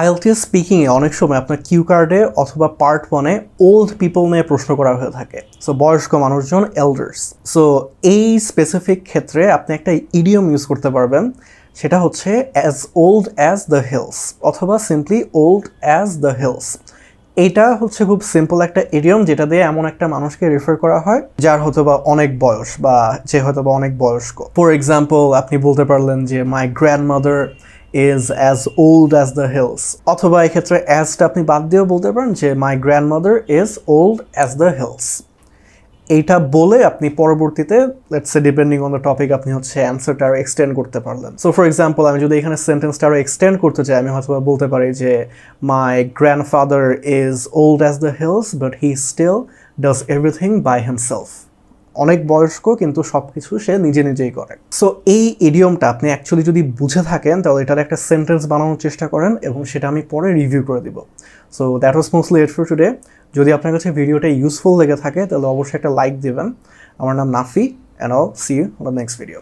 IELTS স্পিকিংয়ে অনেক সময় আপনার কিউ কার্ডে অথবা পার্ট ওয়ানে ওল্ড পিপল নিয়ে প্রশ্ন করা হয়ে থাকে। সো বয়স্ক মানুষজন এল্ডার্স সো এই স্পেসিফিক ক্ষেত্রে আপনি একটা ইডিয়ম ইউজ করতে পারবেন। সেটা হচ্ছে as old as the hills অথবা simply old as the hills এটা হচ্ছে খুব সিম্পল একটা ইডিয়ম যেটা দিয়ে এমন একটা মানুষকে রেফার করা হয়, যার হয়তো বা অনেক বয়স বা যে হয়তো বা অনেক বয়স্ক। ফর এক্সাম্পল আপনি বলতে পারলেন যে my grandmother is as old as the hills অথবা এক্ষেত্রে অ্যাজটা আপনি বাদ দিয়েও বলতে পারেন যে my grandmother is old as the hills এইটা বলে আপনি পরবর্তীতে লেটসে ডিপেন্ডিং অন দ্য টপিক আপনি হচ্ছে অ্যান্সারটা আরও এক্সটেন্ড করতে পারলেন। সো ফর এক্সাম্পল আমি যদি এখানে সেন্টেন্সটা আরও এক্সটেন্ড করতে চাই, আমি হয়তো বলতে পারি যে my grandfather is old as the hills but he still does everything by himself অনেক বয়স্ক, কিন্তু সব কিছু সে নিজে নিজেই করে। সো এই ইডিয়মটা আপনি অ্যাকচুয়ালি যদি বুঝে থাকেন, তাহলে এটার একটা সেন্টেন্স বানানোর চেষ্টা করেন এবং সেটা আমি পরে রিভিউ করে দিব। So that was mostly it for today যদি আপনার কাছে ভিডিওটা ইউজফুল লেগে থাকে, তাহলে অবশ্যই একটা লাইক দেবেন। আমার নাম Nafi and all see you the next video